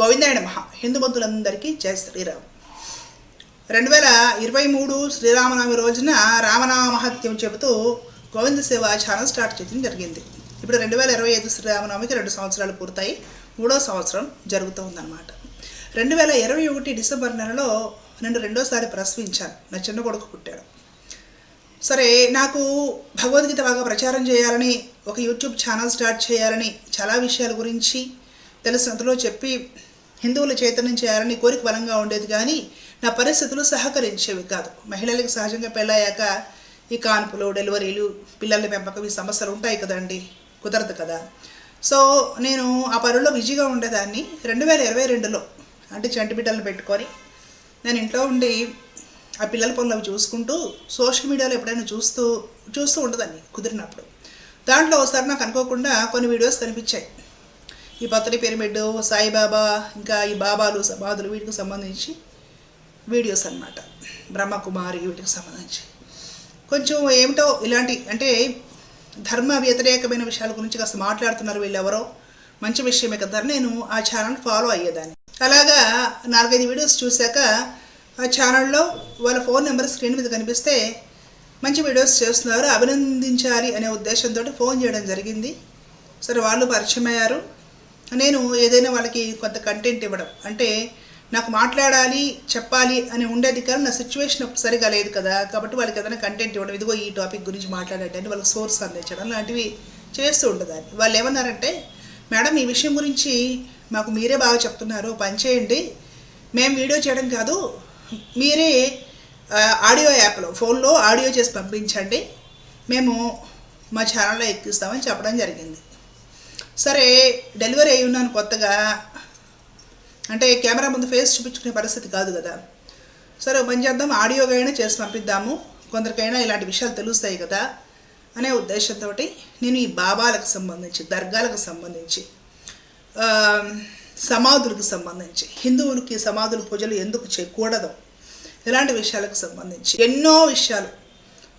గోవిందాయన మహా హిందూ బంధువులందరికీ జయ శ్రీరామ్. రెండు వేల ఇరవై మూడు శ్రీరామనవమి రోజున రామనామ మహత్యం చెబుతూ గోవింద సేవ ఛానల్ స్టార్ట్ చేయడం జరిగింది. ఇప్పుడు రెండు వేల ఇరవై ఐదు శ్రీరామనవమికి రెండు సంవత్సరాలు పూర్తయి మూడో సంవత్సరం జరుగుతూ ఉందన్నమాట రెండు వేల ఇరవై ఒకటి డిసెంబర్ నెలలో నేను రెండోసారి ప్రసవించాను. నా చిన్న కొడుకు పుట్టాడు. సరే నాకు భగవద్గీత బాగా ప్రచారం చేయాలని ఒక యూట్యూబ్ ఛానల్ స్టార్ట్ చేయాలని చాలా విషయాల గురించి తెలిసినంతలో చెప్పి హిందువుల చైతన్యం చేయాలని కోరిక బలంగా ఉండేది కానీ నా పరిస్థితులు సహకరించేవి కాదు. మహిళలకు సహజంగా పెళ్ళయ్యాక ఈ కాన్పులు డెలివరీలు పిల్లల పెంపకం ఈ సమస్యలు ఉంటాయి కదండి. కుదరదు కదా. సో నేను ఆ పనుల్లో బిజీగా ఉండేదాన్ని రెండు వేల ఇరవై రెండులో. అంటే చంటి బిడ్డలను పెట్టుకొని నేను ఇంట్లో ఉండి ఆ పిల్లల పనులు అవి చూసుకుంటూ సోషల్ మీడియాలో ఎప్పుడైనా చూస్తూ చూస్తూ ఉండదాన్ని కుదిరినప్పుడు. దాంట్లో ఒకసారి నాకు అనుకోకుండా కొన్ని వీడియోస్ కనిపించాయి. ఈ పత్రి పిరమిడ్ సాయిబాబా ఇంకా ఈ బాబాలు సమాధులు వీటికి సంబంధించి వీడియోస్ అన్నమాట. బ్రహ్మకుమారి వీటికి సంబంధించి. కొంచెం ఏమిటో ఇలాంటి అంటే ధర్మ వ్యతిరేకమైన విషయాల గురించి కాస్త మాట్లాడుతున్నారు వీళ్ళెవరో. మంచి విషయమే కదా. నేను ఆ ఛానల్ ఫాలో అయ్యేదాన్ని. అలాగా నాలుగైదు వీడియోస్ చూశాక ఆ ఛానల్లో వాళ్ళ ఫోన్ నెంబర్ స్క్రీన్ మీద కనిపిస్తే మంచి వీడియోస్ చేస్తున్నారు. అభినందించాలి అనే ఉద్దేశంతో ఫోన్ చేయడం జరిగింది. సరే వాళ్ళు పరిచయం అయ్యారు. నేను ఏదైనా వాళ్ళకి కొంత కంటెంట్ ఇవ్వడం. అంటే నాకు మాట్లాడాలి చెప్పాలి అని ఉండేది కానీ నా సిచ్యువేషన్ సరిగా లేదు కదా. కాబట్టి వాళ్ళకి ఏదైనా కంటెంట్ ఇవ్వడం ఇదిగో ఈ టాపిక్ గురించి మాట్లాడేటండి వాళ్ళకి సోర్స్ అందించడం లాంటివి చేస్తూ ఉండదాన్ని. వాళ్ళు ఏమన్నారంటే మేడం ఈ విషయం గురించి మాకు మీరే బాగా చెప్తున్నారు పనిచేయండి మేము వీడియో చేయడం కాదు మీరే ఆడియో యాప్లో ఫోన్లో ఆడియో చేసి పంపించండి. మేము మా ఛానల్లో ఎక్కిస్తామని చెప్పడం జరిగింది. సరే డెలివరీ అయి ఉన్నాను కొత్తగా. అంటే కెమెరా ముందు ఫేస్ చూపించుకునే పరిస్థితి కాదు కదా. సరే పని చేద్దాం ఆడియోగా అయినా చేసి పంపిద్దాము. కొందరికైనా ఇలాంటి విషయాలు తెలుస్తాయి కదా అనే ఉద్దేశంతో నేను ఈ బాబాలకు సంబంధించి దర్గాలకు సంబంధించి సమాధులకు సంబంధించి హిందువులకి సమాధుల పూజలు ఎందుకు చేయకూడదు ఇలాంటి విషయాలకు సంబంధించి ఎన్నో విషయాలు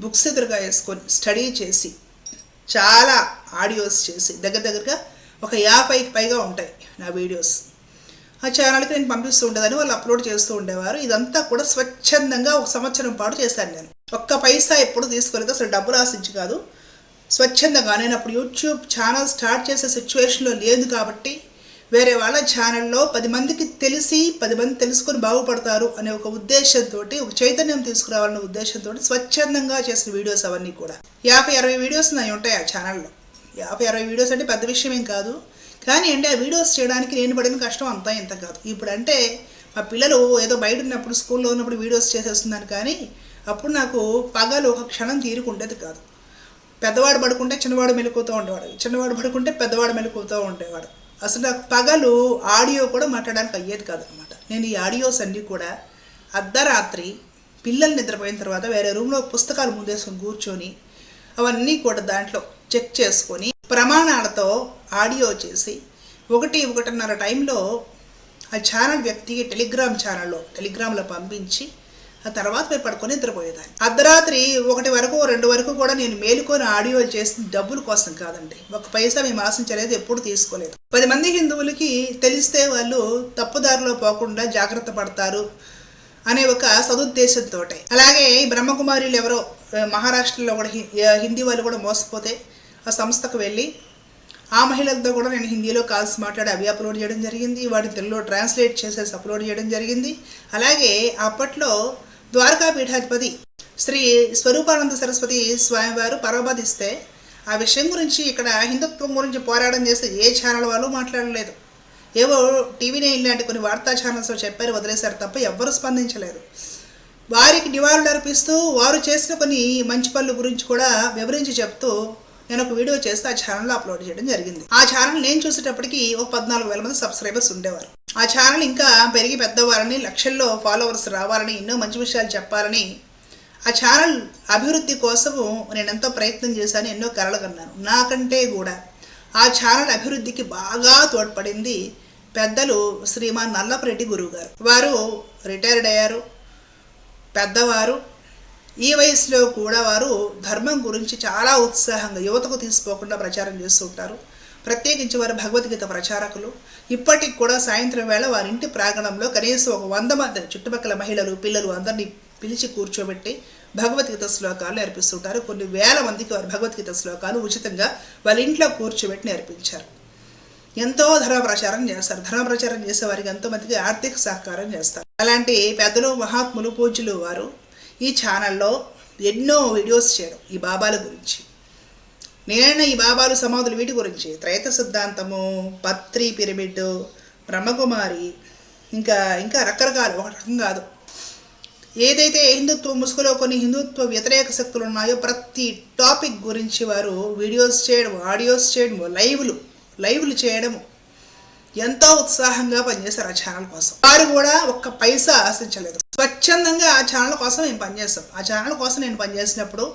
బుక్స్ ఎదురుగా వేసుకొని స్టడీ చేసి చాలా ఆడియోస్ చేసి దగ్గర దగ్గరగా ఒక యాభైకి పైగా ఉంటాయి నా వీడియోస్. ఆ ఛానల్కి నేను పంపిస్తూ ఉండేదాన్ని వాళ్ళు అప్లోడ్ చేస్తూ ఉండేవారు. ఇదంతా కూడా స్వచ్ఛందంగా ఒక సంవత్సరం పాటు చేశాను నేను. ఒక్క పైసా ఎప్పుడు తీసుకోలేదు అసలు డబ్బులు ఆశించి కాదు. స్వచ్ఛందంగా నేను అప్పుడు యూట్యూబ్ ఛానల్ స్టార్ట్ చేసే సిచ్యువేషన్లో లేదు కాబట్టి వేరే వాళ్ళ ఛానల్లో పది మందికి తెలిసి పది మంది తెలుసుకొని బాగుపడతారు అనే ఒక ఉద్దేశంతో ఒక చైతన్యం తీసుకురావాలనే ఉద్దేశంతో స్వచ్ఛందంగా చేసిన వీడియోస్ అవన్నీ కూడా. యాభై అరవై వీడియోస్ నావి ఉంటాయి ఆ ఛానల్లో యాభై అరవై వీడియోస్ అంటే పెద్ద విషయం ఏం కాదు. కానీ అంటే ఆ వీడియోస్ చేయడానికి నేను పడిన కష్టం అంతా ఇంత కాదు. ఇప్పుడు అంటే మా పిల్లలు ఏదో బయట ఉన్నప్పుడు స్కూల్లో ఉన్నప్పుడు వీడియోస్ చేసేస్తున్నాను కానీ అప్పుడు నాకు పగలు ఒక క్షణం తీరుకుండేది కాదు. పెద్దవాడు పడుకుంటే చిన్నవాడు మెలుకుతూ ఉండేవాడు. చిన్నవాడు పడుకుంటే పెద్దవాడు మెలుకుతూ ఉండేవాడు. అసలు నాకు పగలు ఆడియో కూడా మాట్లాడడానికి అయ్యేది కాదు అనమాట నేను ఈ ఆడియోస్ అన్నీ కూడా అర్ధరాత్రి పిల్లలు నిద్రపోయిన తర్వాత వేరే రూమ్లో పుస్తకాలు ముందేసుకొని కూర్చొని అవన్నీ కూడా దాంట్లో చెక్ చేసుకొని ప్రమాణాలతో ఆడియో చేసి ఒకటి ఒకటిన్నర టైంలో ఆ ఛానల్ వ్యక్తికి టెలిగ్రామ్ ఛానల్లో టెలిగ్రామ్లో పంపించి ఆ తర్వాత మేము పడుకొని నిద్రపోయేదాన్ని. అర్ధరాత్రి ఒకటి వరకు రెండు వరకు కూడా నేను మేలుకొని ఆడియోలు చేసిన డబ్బుల కోసం కాదండి. ఒక పైసా మేము ఆశించలేదు ఎప్పుడు తీసుకోలేదు. పది మంది హిందువులకి తెలిస్తే వాళ్ళు తప్పుదారిలో పోకుండా జాగ్రత్త పడతారు అనే ఒక సదుద్దేశంతో అలాగే ఈ బ్రహ్మకుమారిలు ఎవరో మహారాష్ట్రలో కూడా హిందీ వాళ్ళు కూడా మోసపోతే ఆ సంస్థకు వెళ్ళి ఆ మహిళలతో కూడా నేను హిందీలో కాల్స్ మాట్లాడి అవి అప్లోడ్ చేయడం జరిగింది వాటిని తెలుగులో ట్రాన్స్లేట్ చేసేసి అప్లోడ్ చేయడం జరిగింది. అలాగే అప్పట్లో ద్వారకా పీఠాధిపతి శ్రీ స్వరూపానంద సరస్వతి స్వామివారు పరమపదిస్తే ఆ విషయం గురించి ఇక్కడ హిందుత్వం గురించి పోరాటం చేస్తే ఏ ఛానల్ వాళ్ళు మాట్లాడలేదు. ఏవో టీవీ నైన్ లాంటి కొన్ని వార్తా ఛానల్స్ చెప్పారు వదిలేశారు తప్ప ఎవ్వరూ స్పందించలేదు. వారికి నివాళులు అర్పిస్తూ వారు చేసిన కొన్ని మంచి పనుల గురించి కూడా వివరించి చెప్తూ నేను ఒక వీడియో చేస్తే ఆ ఛానల్లో అప్లోడ్ చేయడం జరిగింది. ఆ ఛానల్ నేను చూసేటప్పటికి ఒక పద్నాలుగు వేల మంది సబ్స్క్రైబర్స్ ఉండేవారు. ఆ ఛానల్ ఇంకా పెరిగి పెద్దవారని లక్షల్లో ఫాలోవర్స్ రావాలని ఎన్నో మంచి విషయాలు చెప్పాలని ఆ ఛానల్ అభివృద్ధి కోసము నేను ఎంతో ప్రయత్నం చేశాను ఎన్నో కలలు కన్నాను. నాకంటే కూడా ఆ ఛానల్ అభివృద్ధికి బాగా తోడ్పడింది పెద్దలు శ్రీమాన్ నల్లపరెడ్డి గురువు గారు వారు రిటైర్డ్ అయ్యారు. పెద్దవారు. ఈ వయసులో కూడా వారు ధర్మం గురించి చాలా ఉత్సాహంగా యువతకు తీసిపోకుండా ప్రచారం చేస్తూ ఉంటారు. ప్రత్యేకించి వారు భగవద్గీత ప్రచారకులు. ఇప్పటికి కూడా సాయంత్రం వేళ వారి ఇంటి ప్రాంగణంలో కనీసం ఒక వంద మంది చుట్టుపక్కల మహిళలు పిల్లలు అందరినీ పిలిచి కూర్చోబెట్టి భగవద్గీత శ్లోకాలు నేర్పిస్తుంటారు కొన్ని వేల మందికి వారు భగవద్గీత శ్లోకాలు ఉచితంగా వాళ్ళ ఇంట్లో కూర్చోబెట్టి నేర్పించారు. ఎంతో ధర్మ ప్రచారం చేస్తారు. ధర్మ ప్రచారం చేసే వారికి ఎంతో మందికి ఆర్థిక సహకారం చేస్తారు. అలాంటి పెద్దలు మహాత్ములు పూజలు వారు ఈ ఛానల్లో ఎన్నో వీడియోస్ చేయడం ఈ బాబాల గురించి. నేనైనా ఈ బాబాలు సమాధులు వీటి గురించి. త్రైత సిద్ధాంతము పత్రి పిరమిడ్ బ్రహ్మకుమారి ఇంకా ఇంకా రకరకాలు. ఒక రకం కాదు. ఏదైతే హిందుత్వ ముసుగులో కొన్ని హిందుత్వ వ్యతిరేక శక్తులు ఉన్నాయో ప్రతి టాపిక్ గురించి వారు వీడియోస్ చేయడం ఆడియోస్ చేయడము లైవ్లు లైవ్లు చేయడము. ఎంతో ఉత్సాహంగా పనిచేశారు ఆ ఛానల్ కోసం. వారు కూడా ఒక్క పైసా ఆశించలేదు. స్వచ్ఛందంగా ఆ ఛానల్ కోసం మేము పనిచేస్తాం. ఆ ఛానల్ కోసం నేను పనిచేసినప్పుడు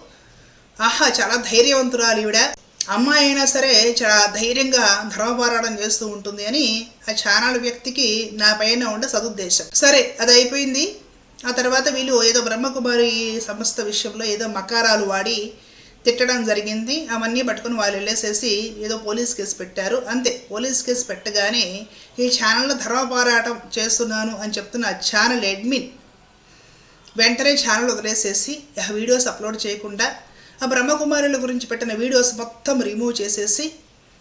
ఆహా చాలా ధైర్యవంతురాలు ఈవిడ. అమ్మాయి అయినా సరే చాలా ధైర్యంగా ధర్మపోరాటం చేస్తూ ఉంటుంది అని ఆ ఛానల్ వ్యక్తికి నా పైన ఉండే సదుద్దేశం. సరే అది అయిపోయింది. ఆ తర్వాత వీళ్ళు ఏదో బ్రహ్మకుమారి సంస్థ విషయంలో ఏదో మకారాలు వాడి తిట్టడం జరిగింది. అవన్నీ పట్టుకుని వాళ్ళు వెళ్ళేసేసి ఏదో పోలీస్ కేసు పెట్టారు. అంతే. పోలీస్ కేసు పెట్టగానే ఈ ఛానల్లో ధర్మపోరాటం చేస్తున్నాను అని చెప్తున్న ఛానల్ అడ్మిన్ వెంటనే ఛానల్ వదిలేసేసి ఆ వీడియోస్ అప్లోడ్ చేయకుండా. ఆ బ్రహ్మకుమారుల గురించి పెట్టిన వీడియోస్ మొత్తం రిమూవ్ చేసేసి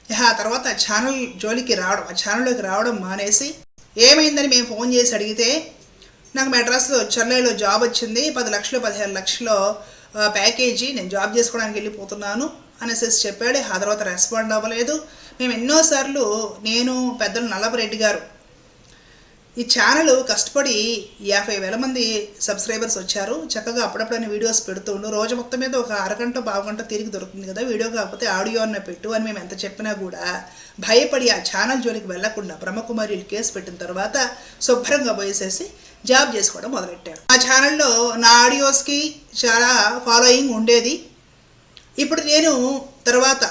ఆ తర్వాత ఆ ఛానల్ జోలికి రావడం ఆ ఛానల్లోకి రావడం మానేసి ఏమైందని మేము ఫోన్ చేసి అడిగితే నాకు మెడ్రాస్లో చెన్నైలో జాబ్ వచ్చింది. పది లక్షలు పదిహేను లక్షలు ప్యాకేజీ నేను జాబ్ చేసుకోవడానికి వెళ్ళిపోతున్నాను అనేసి చెప్పాడు. ఆ తర్వాత రెస్పాండ్ అవ్వలేదు. మేము ఎన్నోసార్లు నేను పెద్దలు నల్లపరెడ్డి గారు. ఈ ఛానల్ కష్టపడి యాభై వేల మంది సబ్స్క్రైబర్స్ వచ్చారు. చక్కగా అప్పుడప్పుడు వీడియోస్ పెడుతూ ఉండు. రోజు మొత్తం మీద ఒక అరగంట గంట తిరిగి దొరుకుతుంది కదా. వీడియో కాకపోతే ఆడియో అన్న పెట్టు అని మేము ఎంత చెప్పినా కూడా భయపడి ఆ ఛానల్ జోలికి వెళ్ళకుండా బ్రహ్మకుమారి కేసు పెట్టిన తర్వాత శుభ్రంగా పోయేసేసి జాబ్ చేసుకోవడం మొదలెట్టారు ఆ ఛానల్లో నా ఆడియోస్కి చాలా ఫాలోయింగ్ ఉండేది. ఇప్పుడు నేను తర్వాత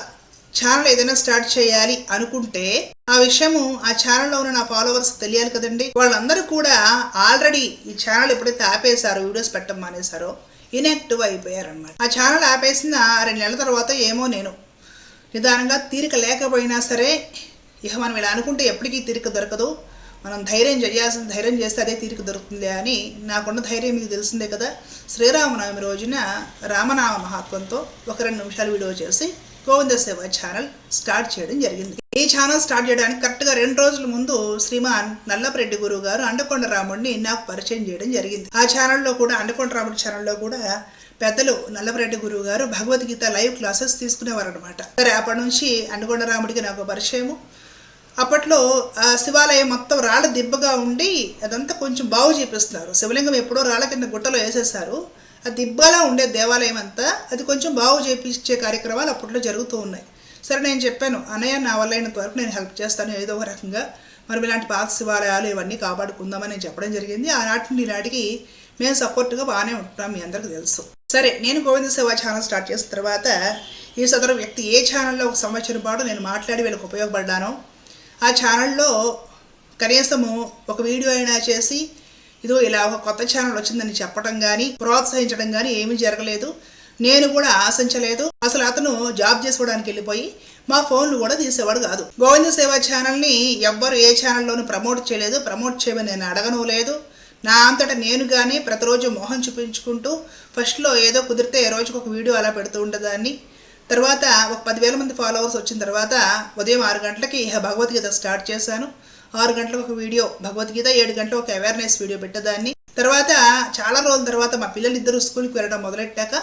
ఛానల్ ఏదైనా స్టార్ట్ చేయాలి అనుకుంటే ఆ విషయము ఆ ఛానల్లో ఉన్న నా ఫాలోవర్స్ తెలియాలి కదండి. వాళ్ళందరూ కూడా ఆల్రెడీ ఈ ఛానల్ ఎప్పుడైతే ఆపేశారో వీడియోస్ పెట్టడం మానేశారో ఇన్యాక్టివ్ అయిపోయారనమాట ఆ ఛానల్ ఆపేసిన రెండు నెలల తర్వాత ఏమో నేను నిదానంగా తీరిక లేకపోయినా సరే ఇక మనం ఇలా అనుకుంటే ఎప్పటికీ తీరిక దొరకదు. మనం ధైర్యం చేయాల్సిన ధైర్యం చేస్తే అదే తీరిక దొరుకుతుందే అని నాకున్న ధైర్యం మీకు తెలిసిందే కదా? శ్రీరామనవమి రోజున రామనామ మహాత్వంతో ఒక రెండు నిమిషాలు వీడియో చేసి గోవింద సేవ ఛానల్ స్టార్ట్ చేయడం జరిగింది. ఈ ఛానల్ స్టార్ట్ చేయడానికి కరెక్ట్గా రెండు రోజుల ముందు శ్రీమాన్ నల్లపరెడ్డి గురువు గారు అండకొండ రాముడిని నాకు పరిచయం చేయడం జరిగింది. ఆ ఛానల్లో కూడా అండకొండ రాముడి ఛానల్లో కూడా పెద్దలు నల్లపరెడ్డి గురువు గారు భగవద్గీత లైవ్ క్లాసెస్ తీసుకునేవారు అనమాట సరే అప్పటి నుంచి అండకొండ రాముడికి నాకు పరిచయము. అప్పట్లో ఆ శివాలయం మొత్తం రాళ్ళ దిబ్బగా ఉండి అదంతా కొంచెం బాగు చేపిస్తున్నారు. శివలింగం ఎప్పుడో రాళ్ళ కింద గుట్టలో వేసేసారు ఆ దిబ్బలా ఉండే దేవాలయం అంతా అది కొంచెం బాగు చేపించే కార్యక్రమాలు అప్పట్లో జరుగుతూ ఉన్నాయి. సరే నేను చెప్పాను అన్నయ్య నా వల్ల అయినంత వరకు నేను హెల్ప్ చేస్తాను ఏదో ఒక రకంగా. మరి ఇలాంటి పాత శివాలయాలు ఇవన్నీ కాపాడుకుందామని నేను చెప్పడం జరిగింది. ఆనాటి నుండి ఈనాటికి మేము సపోర్ట్గా బాగానే ఉంటున్నాం మీ అందరికీ తెలుసు. సరే నేను గోవింద సేవా ఛానల్ స్టార్ట్ చేసిన తర్వాత ఈ సదరు వ్యక్తి ఏ ఛానల్లో ఒక సంవత్సరం పాటు నేను మాట్లాడి వీళ్ళకి ఉపయోగపడ్డానో ఆ ఛానల్లో కనీసము ఒక వీడియో అయినా చేసి ఇదో ఇలా ఒక కొత్త ఛానల్ వచ్చిందని చెప్పడం కానీ ప్రోత్సహించడం కానీ ఏమీ జరగలేదు. నేను కూడా ఆశించలేదు. అసలు అతను జాబ్ చేసుకోవడానికి వెళ్ళిపోయి మా ఫోన్లు కూడా తీసేవాడు కాదు. గోవింద సేవ ఛానల్ని ఎవ్వరు ఏ ఛానల్లోనూ ప్రమోట్ చేయలేదు. ప్రమోట్ చేయమని నేను అడగను లేదు. నా అంతటా నేను కానీ ప్రతిరోజు మొహం చూపించుకుంటూ ఫస్ట్లో ఏదో కుదిరితే ఏ రోజుకు ఒక వీడియో అలా పెడుతూ ఉండేదాన్ని. తర్వాత ఒక పదివేల మంది ఫాలోవర్స్ వచ్చిన తర్వాత ఉదయం ఆరు గంటలకి భగవద్గీత స్టార్ట్ చేశాను. ఆరు గంటలకు ఒక వీడియో భగవద్గీత ఏడు గంటలకు ఒక అవేర్నెస్ వీడియో పెట్టేదాన్ని. తర్వాత చాలా రోజుల తర్వాత మా పిల్లలు ఇద్దరు స్కూల్కి వెళ్ళడం మొదలెట్టాక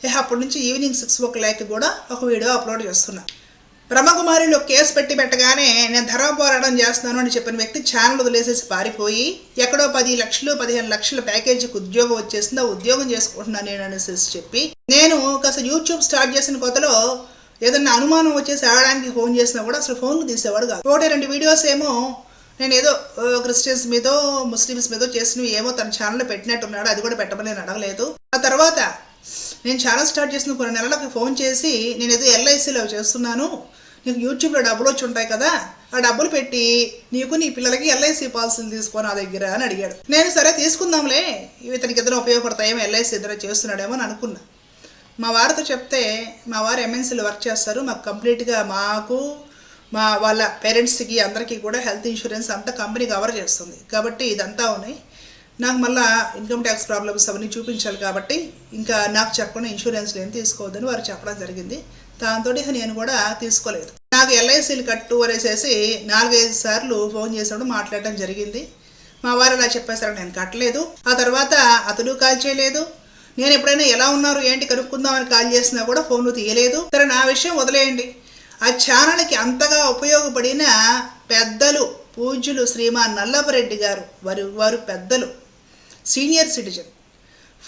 ఇహ అప్పటి నుంచి ఈవినింగ్ సిక్స్ ఓ క్లాక్ కూడా ఒక వీడియో అప్లోడ్ చేస్తున్నా. బ్రహ్మకుమారిలో కేసు పెట్టి పెట్టగానే నేను ధర్మ పోరాటం చేస్తున్నాను అని చెప్పిన వ్యక్తి ఛానల్ వదిలేసేసి పారిపోయి ఎక్కడో పది లక్షలు పదిహేను లక్షల ప్యాకేజీకి ఉద్యోగం వచ్చేసింది ఆ ఉద్యోగం చేసుకుంటున్నాను నేను అనేసి చెప్పి నేను కాస్త యూట్యూబ్ స్టార్ట్ చేసిన కొత్తలో ఏదన్నా అనుమానం వచ్చేసి ఆడడానికి ఫోన్ చేసినా కూడా అసలు ఫోన్లు తీసేవాడు కాదు. ఒకటి రెండు వీడియోస్ ఏమో నేను ఏదో క్రిస్టియన్స్ మీదో ముస్లిమ్స్ మీదో చేసినవి ఏమో తన ఛానల్లో పెట్టినట్టున్నాడు. అది కూడా పెట్టమని నేను అడగలేదు. ఆ తర్వాత నేను ఛానల్ స్టార్ట్ చేసిన కొన్ని నెలలకు ఫోన్ చేసి నేను ఏదో ఎల్ఐసిలో చేస్తున్నాను. నీకు యూట్యూబ్లో డబ్బులు వచ్చి ఉంటాయి కదా ఆ డబ్బులు పెట్టి నీకు నీ పిల్లలకి ఎల్ఐసి పాలసీలు తీసుకో నా దగ్గర అని అడిగాడు. నేను సరే తీసుకుందాంలే ఇవి ఇతనికి ఇద్దరు ఉపయోగపడతాయేమో ఎల్ఐసి ఇద్దరు చేస్తున్నాడేమో అని అనుకున్నా. మా వారితో చెప్తే మా వారు ఎంఎన్సీలో వర్క్ చేస్తారు. మాకు కంప్లీట్గా మాకు మా వాళ్ళ పేరెంట్స్కి అందరికీ కూడా హెల్త్ ఇన్సూరెన్స్ అంతా కంపెనీ కవర్ చేస్తుంది. కాబట్టి ఇదంతా ఉన్నాయి. నాకు మళ్ళా ఇన్కమ్ ట్యాక్స్ ప్రాబ్లమ్స్ అవన్నీ చూపించాలి కాబట్టి ఇంకా నాకు చెప్పకుండా ఇన్సూరెన్స్లు ఏం తీసుకోవద్దని వారు చెప్పడం జరిగింది. దాంతో నేను కూడా తీసుకోలేదు. నాకు ఎల్ఐసీలు కట్టు అనేసేసి నాలుగైదు సార్లు ఫోన్ చేసినప్పుడు మాట్లాడడం జరిగింది. మా వారు అలా చెప్పేసారు నేను కట్టలేదు. ఆ తర్వాత అతడు కాల్ చేయలేదు. నేను ఎప్పుడైనా ఎలా ఉన్నారు ఏంటి కనుక్కుందామని కాల్ చేసినా కూడా ఫోన్ తీయలేదు. సరే నా విషయం వదిలేయండి. ఆ ఛానల్కి అంతగా ఉపయోగపడిన పెద్దలు పూజ్యులు శ్రీమాన్ నల్లపరెడ్డి గారు వారు వారు పెద్దలు సీనియర్ సిటిజన్.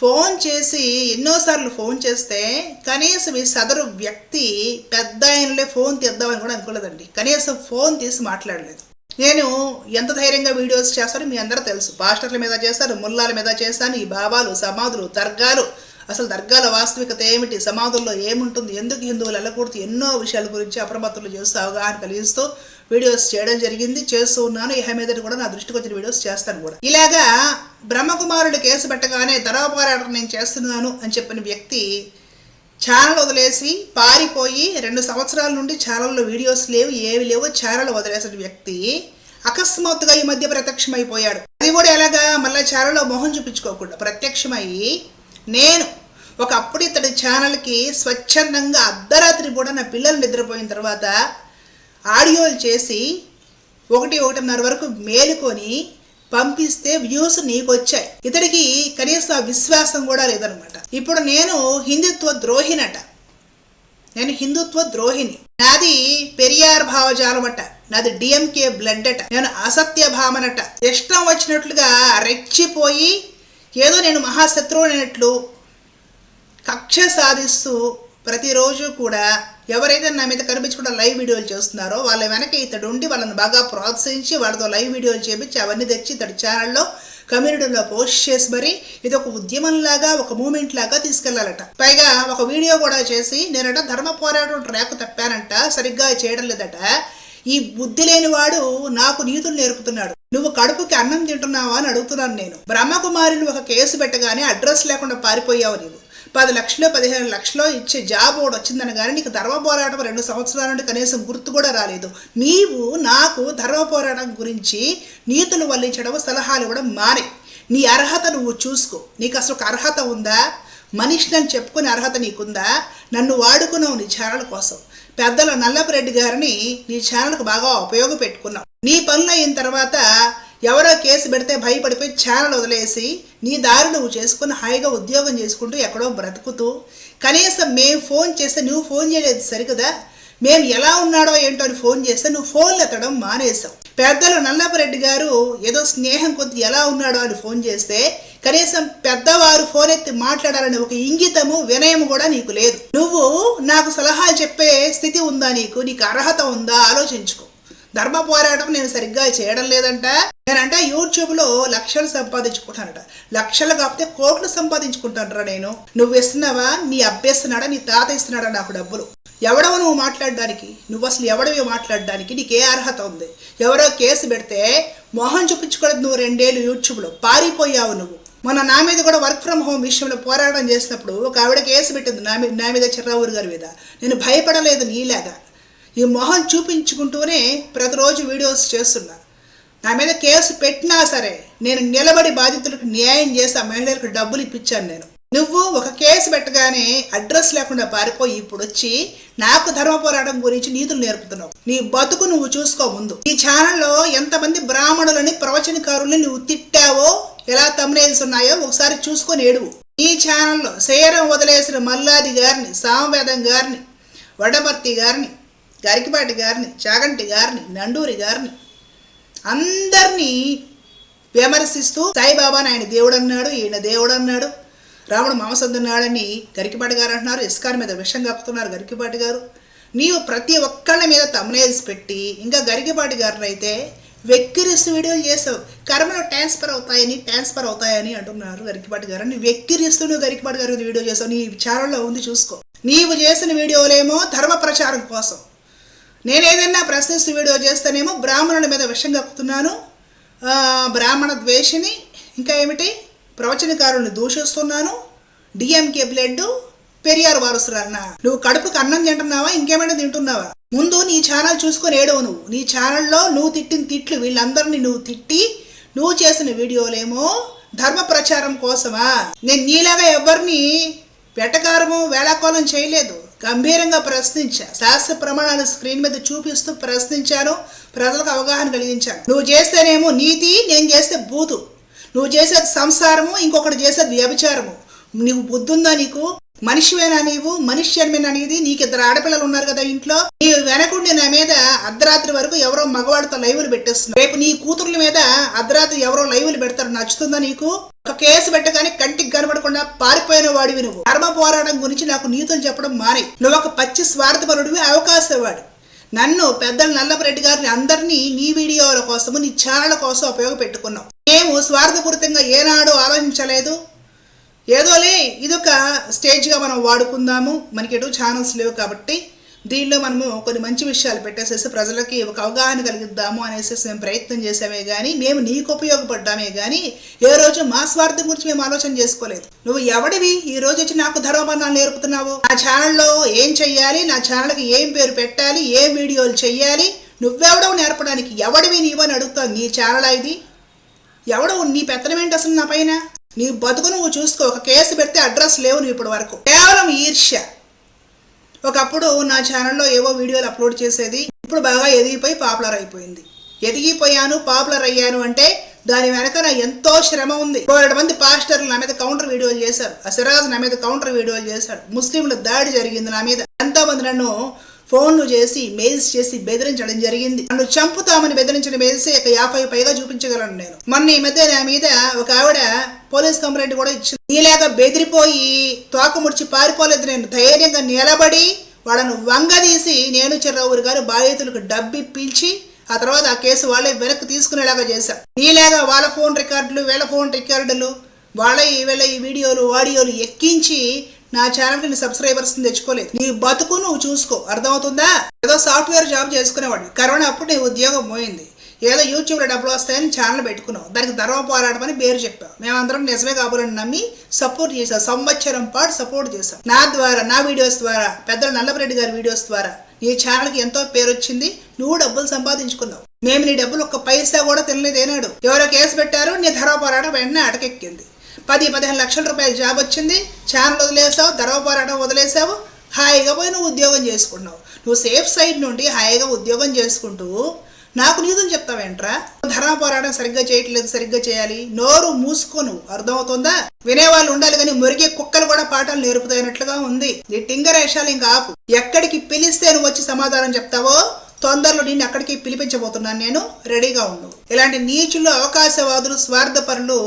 ఫోన్ చేసి ఎన్నోసార్లు ఫోన్ చేస్తే కనీసం ఈ సదరు వ్యక్తి పెద్ద ఆయనలే ఫోన్ తీద్దామని కూడా అనుకోలేదండి. కనీసం ఫోన్ తీసి మాట్లాడలేదు. నేను ఎంత ధైర్యంగా వీడియోస్ చేస్తానో మీ అందరూ తెలుసు. పాస్టర్ల మీద చేస్తాను ముల్లాల మీద చేస్తాను ఈ భావాలు సమాధులు దర్గాలు. అసలు దర్గాల వాస్తవికత ఏమిటి? సమాధుల్లో ఏముంటుంది? ఎందుకు హిందువులు వెళ్ళకూడదు? ఎన్నో విషయాల గురించి అప్రమత్తులు చేస్తూ అవగాహన కలిగిస్తూ వీడియోస్ చేయడం జరిగింది చేస్తూ ఉన్నాను. ఇహ మీద కూడా నా దృష్టికి వచ్చిన వీడియోస్ చేస్తాను కూడా. ఇలాగా బ్రహ్మకుమారుడు కేసు పెట్టగానే ధర్మ పోరాటం నేను చేస్తున్నాను అని చెప్పిన వ్యక్తి ఛానల్ వదిలేసి పారిపోయి రెండు సంవత్సరాల నుండి ఛానల్లో వీడియోస్ లేవు ఏవి లేవు ఛానల్ వదిలేసిన వ్యక్తి అకస్మాత్తుగా ఈ మధ్య ప్రత్యక్షమైపోయాడు. అది కూడా ఎలాగా? మళ్ళీ ఛానల్లో మొహం చూపించుకోకుండా ప్రత్యక్షమయ్యి నేను ఒకప్పుడు ఇతడి ఛానల్కి స్వచ్ఛందంగా అర్ధరాత్రి కూడా నా పిల్లలు నిద్రపోయిన తర్వాత ఆడియోలు చేసి ఒకటి ఒకటిన్నర వరకు మేలుకొని పంపిస్తే వ్యూస్ నీకు వచ్చాయి ఇతడికి కనీసం విశ్వాసం కూడా లేదనమాట ఇప్పుడు నేను హిందుత్వ ద్రోహినట. నేను హిందుత్వ ద్రోహిని. నాది పెరియార్ భావజాలం అట నాది డిఎంకే బ్లడ్ అట నేను అసత్య భామనట. ఇష్టం వచ్చినట్లుగా రెచ్చిపోయి ఏదో నేను మహాశత్రువునట్లు కక్ష సాధిస్తూ ప్రతిరోజు కూడా ఎవరైతే నా మీద కనిపించకుండా లైవ్ వీడియోలు చేస్తున్నారో వాళ్ళ వెనక ఇతడు ఉండి వాళ్ళని బాగా ప్రోత్సహించి వాళ్ళతో లైవ్ వీడియోలు చేపించి అవన్నీ తెచ్చి ఇతడి ఛానల్లో కమ్యూనిటీలో పోస్ట్ చేసి మరి ఇది ఒక ఉద్యమంలాగా ఒక మూమెంట్ లాగా తీసుకెళ్ళాలట. పైగా ఒక వీడియో కూడా చేసి నేనట ధర్మ పోరాటం ట్రాక్ తప్పానంట సరిగ్గా చేయడం లేదట. ఈ బుద్ధి లేనివాడు నాకు నీతులు నేర్పుతున్నాడు. నువ్వు కడుపుకి అన్నం తింటున్నావా అని అడుగుతున్నాను నేను. బ్రహ్మకుమారిని ఒక కేసు పెట్టగానే అడ్రస్ లేకుండా పారిపోయావు నీవు. పది లక్షలు పదిహేను లక్షలు ఇచ్చే జాబ్ ఒకటి వచ్చిందని కానీ నీకు ధర్మ పోరాటం రెండు సంవత్సరాల నుండి కనీసం గుర్తు కూడా రాలేదు. నీవు నాకు ధర్మ పోరాటం గురించి నీతులు వల్లించడం సలహాలు ఇవ్వడం మానే. నీ అర్హత నువ్వు చూసుకో. నీకు అసలు ఒక అర్హత ఉందా? మనిషిని అని చెప్పుకునే అర్హత నీకుందా? నన్ను వాడుకున్నావు నీ ఛానల్ కోసం. పెద్దల నల్లపురెడ్డి గారిని నీ ఛానల్కు బాగా ఉపయోగపెట్టుకున్నావు. నీ పనులు అయిన తర్వాత ఎవరో కేసు పెడితే భయపడిపోయి ఛానల్ వదిలేసి నీ దారి నువ్వు చేసుకుని హాయిగా ఉద్యోగం చేసుకుంటూ ఎక్కడో బ్రతుకుతూ కనీసం మేము ఫోన్ చేస్తే నువ్వు ఫోన్ చేయలేదు సరికదా? మేము ఎలా ఉన్నాడో ఏంటో అని ఫోన్ చేస్తే నువ్వు ఫోన్లు ఎత్తడం మానేసావు పెద్దలు నల్లపరెడ్డి గారు ఏదో స్నేహం కొద్ది ఎలా ఉన్నాడో అని ఫోన్ చేస్తే కనీసం పెద్దవారు ఫోన్ ఎత్తి మాట్లాడాలని ఒక ఇంగితము వినయం కూడా నీకు లేదు. నువ్వు నాకు సలహాలు చెప్పే స్థితి ఉందా నీకు? నీకు అర్హత ఉందా? ఆలోచించుకో. ధర్మ పోరాటం నేను సరిగ్గా చేయడం లేదంట నేనంట యూట్యూబ్లో లక్షలు సంపాదించుకుంటానట. లక్షలు కాకపోతే కోట్లు సంపాదించుకుంటానరా నేను. నువ్వు ఇస్తున్నావా? నీ అబ్బేస్తున్నాడా? నీ తాత ఇస్తున్నాడా నాకు డబ్బులు? ఎవడవ నువ్వు మాట్లాడడానికి? నువ్వు అసలు ఎవడవి మాట్లాడడానికి? నీకు ఏ అర్హత ఉంది. ఎవరో కేసు పెడితే మొహం చూపించుకోలేదు నువ్వు రెండేళ్ళు యూట్యూబ్లో. పారిపోయావు నువ్వు. మన నా మీద కూడా వర్క్ ఫ్రమ్ హోమ్ విషయంలో పోరాటం చేసినప్పుడు ఒక ఆవిడ కేసు పెట్టింది నా మీద నా మీద చిర్రావూరు గారి మీద. నేను భయపడలేదు నీలాగా. ఈ మొహం చూపించుకుంటూనే ప్రతిరోజు వీడియోస్ చేస్తున్నా. నా మీద కేసు పెట్టినా సరే నేను నిలబడి బాధితులకు న్యాయం చేసి ఆ మహిళలకు డబ్బులు ఇప్పించాను నేను. నువ్వు ఒక కేసు పెట్టగానే అడ్రస్ లేకుండా పారిపోయి ఇప్పుడు వచ్చి నాకు ధర్మ పోరాటం గురించి నీతులు నేర్పుతున్నావు. నీ బతుకు నువ్వు చూసుకో ముందు. ఈ ఛానల్లో ఎంతమంది బ్రాహ్మణులని ప్రవచనకారుల్ని నువ్వు తిట్టావో ఎలా తమ్నేల్స్ ఉన్నాయో ఒకసారి చూసుకొని ఏడువు. ఈ ఛానల్లో శేరం వదిలేసిన మల్లాది గారిని సామవేదం గారిని వడమర్తి గారిని గరికిపాటి గారిని చాగంటి గారిని నండూరి గారిని అందరినీ విమర్శిస్తూ సాయిబాబాని ఆయన దేవుడు అన్నాడు ఈయన దేవుడు అన్నాడు రాముడు మాంసద్దున్నాడని గరికిపాటి గారు అంటున్నారు ఇస్కాన్ మీద విషం కప్పుతున్నారు గరికిపాటి గారు. నీవు ప్రతి ఒక్కళ్ళ మీద తమ్నేల్స్ పెట్టి ఇంకా గరికిపాటి గారిని అయితే వెక్కిరిస్తూ వీడియోలు చేసావు. కర్మలో ట్రాన్స్ఫర్ అవుతాయని ట్రాన్స్ఫర్ అవుతాయని అంటున్నారు గరికిపాటి గారు. నీ వెక్కిరిస్తూ నువ్వు గరికిపాటి గారి వీడియో చేసావు. నీ ఛానల్లో ఉంది చూసుకో. నీవు చేసిన వీడియోలేమో ధర్మ ప్రచారం కోసం. నేనేదన్నా ప్రశ్నిస్తూ వీడియో చేస్తేనేమో బ్రాహ్మణుల మీద విషం కక్కుతున్నాను. బ్రాహ్మణ ద్వేషిని ఇంకా ఏమిటి? ప్రవచనకారుని దూషిస్తున్నాను. డిఎంకే బ్లడ్ పెరియార్ వారసులన్న నువ్వు కడుపుకు అన్నం తింటున్నావా? ఇంకేమైనా తింటున్నావా? ముందు నీ ఛానల్ చూసుకొని ఏడవు నువ్వు. నీ ఛానల్లో నువ్వు తిట్టిన తిట్లు వీళ్ళందరినీ నువ్వు తిట్టి నువ్వు చేసిన వీడియోలేమో ధర్మ ప్రచారం కోసమా? నేను నీలాగా ఎవరిని వెటకారము వేళాకోళం చేయలేదు. గంభీరంగా ప్రశ్నించా. శాస్త్ర ప్రమాణాలు స్క్రీన్ మీద చూపిస్తూ ప్రశ్నించాను. ప్రజలకు అవగాహన కలిగించాను. నువ్వు చేస్తేనేమో నీతి నేను చేస్తే బూతు. నువ్వు చేసేది సంసారము ఇంకొకటి చేసేది వ్యభిచారము. నీకు బుద్ధుందా నీకు? మనిషివేనా నీవు? మనిషి జన్మేనా అనేది నీకు ఇద్దరు ఆడపిల్లలు ఉన్నారు కదా ఇంట్లో? నీ వెనకుండి నా మీద అర్ధరాత్రి వరకు ఎవరో మగవాడితో లైవ్లు పెట్టేస్తున్నారు. రేపు నీ కూతుర్ల మీద అర్ధరాత్రి ఎవరో లైవ్లు పెడతారు. నచ్చుతుందా నీకు? ఒక కేసు పెట్టగానే కంటికి కనబడకుండా పారిపోయిన వాడివి నువ్వు. ధర్మ పోరాటం గురించి నాకు నీతులు చెప్పడం మానే. నువ్వు ఒక పచ్చి స్వార్థపరుడివి అవకాశవాడు. నన్ను పెద్దలు నల్లపరెడ్డి గారిని అందరినీ నీ వీడియోల కోసము నీ ఛానల్ కోసం ఉపయోగపెట్టుకున్నావు. మేము స్వార్థపూరితంగా ఏనాడు ఆలోచించలేదు. ఏదోలే ఇదొక స్టేజ్గా మనం వాడుకుందాము. మనకి ఎటు ఛానల్స్ లేవు కాబట్టి దీనిలో మనము కొన్ని మంచి విషయాలు పెట్టేసేసి ప్రజలకి ఒక అవగాహన కలిగిద్దాము అనేసి మేము ప్రయత్నం చేసామే కానీ మేము నీకు ఉపయోగపడ్డామే కానీ ఏ రోజు మా స్వార్థం గురించి మేము ఆలోచన చేసుకోలేదు. నువ్వు ఎవడివి? ఈ రోజు వచ్చి నాకు ధర్మబంధాలు నేర్పుతున్నావు. నా ఛానల్లో ఏం చెయ్యాలి? నా ఛానల్కి ఏం పేరు పెట్టాలి? ఏ వీడియోలు చెయ్యాలి? నువ్వెవడవు నేర్పడానికి? ఎవడివి నీవని అడుగుతావు నీ ఛానల్ ఇది? ఎవడవు? నీ పెత్తనం ఏంటి అసలు నా పైన? నీ బతుకు నువ్వు చూసుకో. ఒక కేసు పెడితే అడ్రస్ లేవు నువ్వు ఇప్పటి వరకు. కేవలం ఈర్ష్య. ఒకప్పుడు నా ఛానల్లో ఏవో వీడియోలు అప్లోడ్ చేసేది. ఇప్పుడు బాగా ఎదిగిపోయి పాపులర్ అయిపోయింది. ఎదిగిపోయాను పాపులర్ అయ్యాను అంటే దాని వెనక నా ఎంతో శ్రమ ఉంది. కోరడు మంది పాస్టర్లు నా మీద కౌంటర్ వీడియోలు చేశారు. ఆ సిరాజ్ నా మీద కౌంటర్ వీడియోలు చేశాడు. ముస్లింల దాడి జరిగింది నా మీద. ఎంతో మంది నన్ను ఫోన్లు చేసి మెయిల్స్ చేసి బెదిరించడం జరిగింది. నన్ను చంపుతామని బెదిరించిన మెయిల్స్ ఇక యాభై పైగా చూపించగలను నేను. మొన్న ఈ మధ్య నా మీద ఒక ఆవిడ పోలీస్ కంప్లైంట్ కూడా ఇచ్చింది. నీలాగా బెదిరిపోయి తోక ముడిచి పారిపోలేదు నేను. ధైర్యంగా నిలబడి వాళ్ళను వంగదీసి నేను చిర్రవురు గారు బాధితులకు డబ్బి పిలిచి ఆ తర్వాత ఆ కేసు వాళ్ళే వెనక్కి తీసుకునేలాగా చేశాం. నీలాగా వాళ్ళ ఫోన్ రికార్డులు వీళ్ళ ఫోన్ రికార్డులు వాళ్ళ ఈ వీళ్ళ ఈ వీడియోలు ఆడియోలు ఎక్కించి నా ఛానల్కి నీ సబ్స్క్రైబర్స్ తెచ్చుకోలేదు. నీ బతుకు నువ్వు చూసుకో. అర్థమవుతుందా? ఏదో సాఫ్ట్వేర్ జాబ్ చేసుకునేవాడిని. కరోనా అప్పుడు నీ ఉద్యోగం పోయింది. ఏదో యూట్యూబ్లో డబ్బులు వస్తాయని ఛానల్ పెట్టుకున్నావు. దానికి ధర్మ పోరాటం అని పేరు చెప్పావు. మేమందరం నిజమే కాబోలని నమ్మి సపోర్ట్ చేసాం సంవత్సరం పాటు సపోర్ట్ చేశాం నా ద్వారా నా వీడియోస్ ద్వారా పెద్దల నల్లపరెడ్డి గారి వీడియోస్ ద్వారా నీ ఛానల్కి ఎంతో పేరు వచ్చింది. నువ్వు డబ్బులు సంపాదించుకున్నావు. మేము నీ డబ్బులు ఒక్క పైసా కూడా తినలేదేనాడు ఎవరో కేసు పెట్టారు నీ ధర్మ పోరాటం వెంటనే అటకెక్కింది. పది పదిహేను లక్షల రూపాయల జాబ్ వచ్చింది ఛానల్ వదిలేసావు ధర్మ పోరాటం వదిలేసావు హాయిగా పోయి నువ్వు ఉద్యోగం చేసుకున్నావు. నువ్వు సేఫ్ సైడ్ నుండి హాయిగా ఉద్యోగం చేసుకుంటూ నాకు నీతులు చెప్తావేంట్రా? ధర్మ పోరాటం సరిగ్గా చేయట్లేదు సరిగ్గా చేయాలి. నోరు మూసుకోను. అర్థమవుతుందా? వినేవాళ్ళు ఉండాలి కానీ మురిగే కుక్కలు కూడా పాఠాలు నేర్పుతాయినట్లుగా ఉంది. నీ టింగరేషాలు ఇంకా ఆపు. ఎక్కడికి పిలిస్తే నువ్వు వచ్చి సమాధానం చెప్తావో? తొందరలో నిన్ను అక్కడికి పిలిపించబోతున్నాను నేను. రెడీగా ఉండు. ఇలాంటి నీచులు అవకాశవాదులు స్వార్థపరులు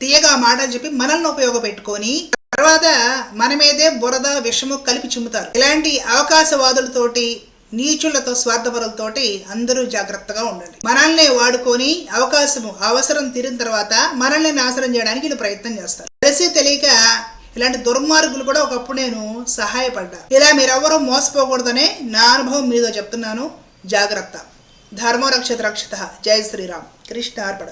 తీయగా మాటలు చెప్పి మనల్ని ఉపయోగపెట్టుకొని తర్వాత మన మీదే బురద విషము కలిపి చిమ్ముతారు. ఇలాంటి అవకాశవాదులతోటి నీచులతో స్వార్థపరులతోటి అందరూ జాగ్రత్తగా ఉండండి. మనల్ని వాడుకొని అవకాశము అవసరం తీరిన తర్వాత మనల్ని నాశనం చేయడానికి వీళ్ళు ప్రయత్నం చేస్తారు. తెలిసి తెలియక ఇలాంటి దుర్మార్గులు కూడా ఒకప్పుడు నేను సహాయపడ్డా. ఇలా మీరెవరూ మోసపోకూడదనే నా అనుభవం మీతో చెప్తున్నాను. జాగ్రత్త. ధర్మరక్షత రక్షత జై శ్రీరామ్. కృష్ణ అర్పణ.